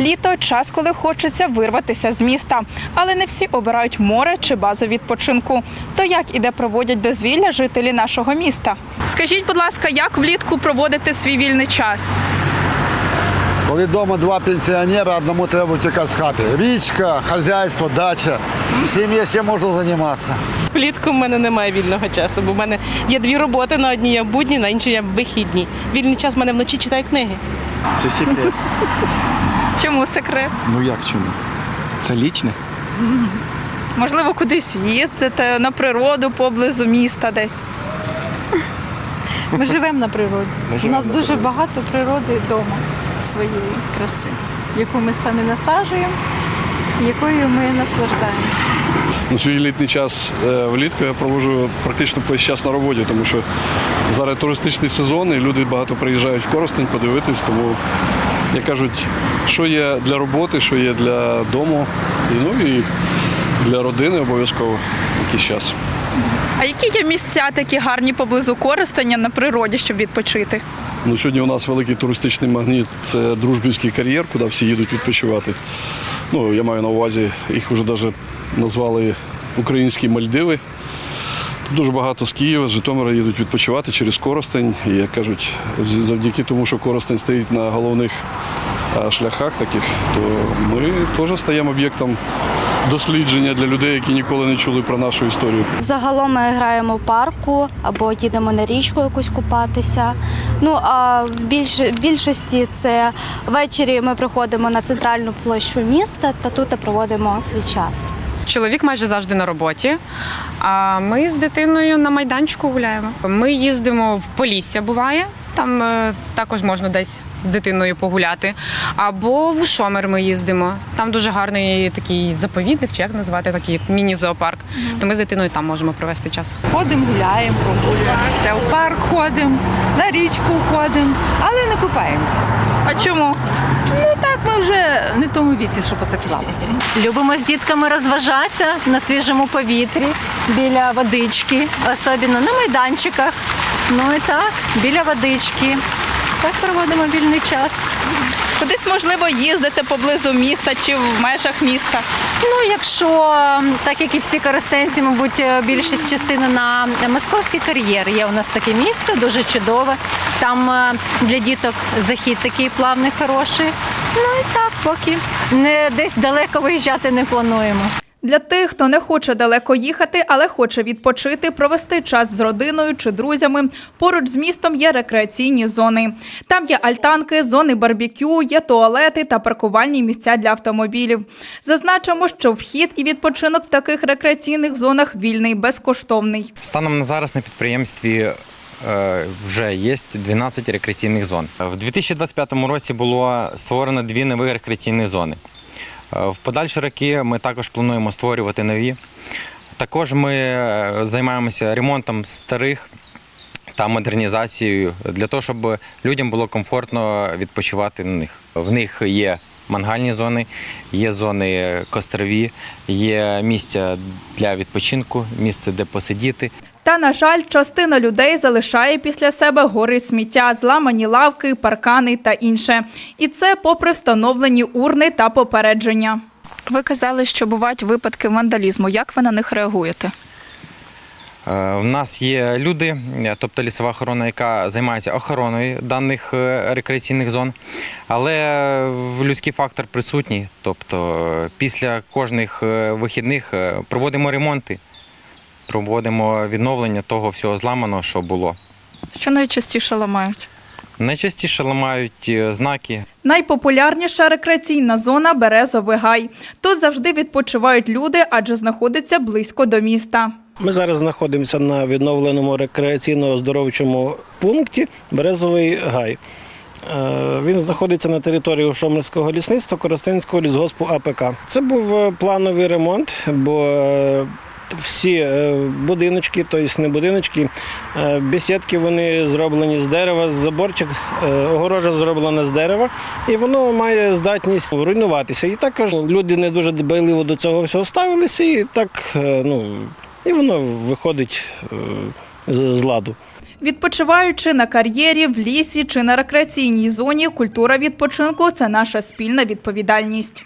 Літо час, коли хочеться вирватися з міста, але не всі обирають море чи базу відпочинку. То як і де проводять дозвілля жителі нашого міста? Скажіть, будь ласка, як влітку проводити свій вільний час? Коли вдома два пенсіонера, одному треба тікати з хати. Річка, хазяйство, дача. Чим я ще можу займатися? Влітку в мене немає вільного часу, бо в мене є дві роботи: на одній я будні, на іншій я вихідні. Вільний час в мене вночі читаю книги. Це секрет. Чому секрет? Ну як чому? Це лічне? Можливо, кудись їздите на природу поблизу міста десь. Ми живемо на природі. Ми У нас на дуже природі. багато природи вдома своєї краси, яку ми самі насаджуємо, якою ми наслаждаємося. Ну, свій літній час е, влітку я проводжу практично весь час на роботі, тому що зараз туристичний сезон і люди багато приїжджають в Коростень подивитись, тому, як кажуть, що є для роботи, що є для дому, і, ну і для родини обов'язково якийсь час. А які є місця такі гарні поблизу користання на природі, щоб відпочити? Ну, сьогодні у нас великий туристичний магніт це Дружбівський кар'єр, куди всі їдуть відпочивати. Ну, я маю на увазі, їх вже навіть назвали українські Мальдиви. Дуже багато з Києва, з Житомира їдуть відпочивати через Коростень. І як кажуть, завдяки тому, що Коростень стоїть на головних шляхах таких, то ми теж стаємо об'єктом дослідження для людей, які ніколи не чули про нашу історію. Загалом ми граємо в парку або їдемо на річку якусь купатися. Ну а в більш, більшості це ввечері ми приходимо на центральну площу міста та тут проводимо свій час. Чоловік майже завжди на роботі. А ми з дитиною на майданчику гуляємо. Ми їздимо в Полісся, буває. Там е, також можна десь з дитиною погуляти. Або в Ушомер ми їздимо. Там дуже гарний такий заповідник, чи як назвати, такий міні-зоопарк. То ми з дитиною там можемо провести час. Ходимо, гуляємо, прогулюємося, в парк ходимо, на річку ходимо, але не купаємося. А чому? Ну ми вже не в тому віці, щоб оце плавати. Любимо з дітками розважатися на свіжому повітрі, біля водички, особливо на майданчиках. Ну і так, біля водички. Так проводимо вільний час. Кудись можливо їздити поблизу міста чи в межах міста. Ну, якщо так як і всі користенці, мабуть, е, більшість частини на московський кар'єр. Є у нас таке місце, дуже чудове. Там е, для діток захід такий плавний, хороший. Ну і так, поки не десь далеко виїжджати не плануємо. Для тих, хто не хоче далеко їхати, але хоче відпочити, провести час з родиною чи друзями. Поруч з містом є рекреаційні зони. Там є альтанки, зони барбекю, є туалети та паркувальні місця для автомобілів. Зазначимо, що вхід і відпочинок в таких рекреаційних зонах вільний, безкоштовний. Станом на зараз на підприємстві вже є 12 рекреаційних зон. В 2025 році було створено дві нові рекреаційні зони. Е, В подальші роки ми також плануємо створювати нові. Також ми е, займаємося ремонтом старих та модернізацією для того, щоб людям було комфортно відпочивати на них. В них є мангальні зони, є зони кострові, є місця для відпочинку, місце, де посидіти. Та, на жаль, частина людей залишає після себе гори сміття, зламані лавки, паркани та інше. І це попри встановлені урни та попередження. Ви казали, що бувають випадки вандалізму. Як ви на них реагуєте? Е, В нас є люди, е, тобто лісова охорона, яка займається охороною даних е, рекреаційних зон, але в людський фактор присутній. Тобто е, після кожних е, вихідних е, проводимо ремонти, проводимо відновлення того всього зламаного, що було. Що найчастіше ламають? Найчастіше ламають е, знаки, Найпопулярніша рекреаційна зона Березовий гай. Тут завжди відпочивають люди, адже знаходиться близько до міста. Ми зараз знаходимося на відновленому рекреаційно-оздоровчому пункті Березовий гай. Е, Він знаходиться на території Шомерського лісництва Коростенського лісгоспу АПК. Це був е, плановий ремонт, бо всі е, будиночки, тобто не будиночки, е, бесідки вони зроблені з дерева, заборчик, е, огорожа зроблена з дерева, і воно має здатність руйнуватися. І також люди не дуже дбайливо до цього всього ставилися, і так, ну, і воно виходить з ладу. Відпочиваючи на кар'єрі, в лісі чи на рекреаційній зоні, культура відпочинку це наша спільна відповідальність.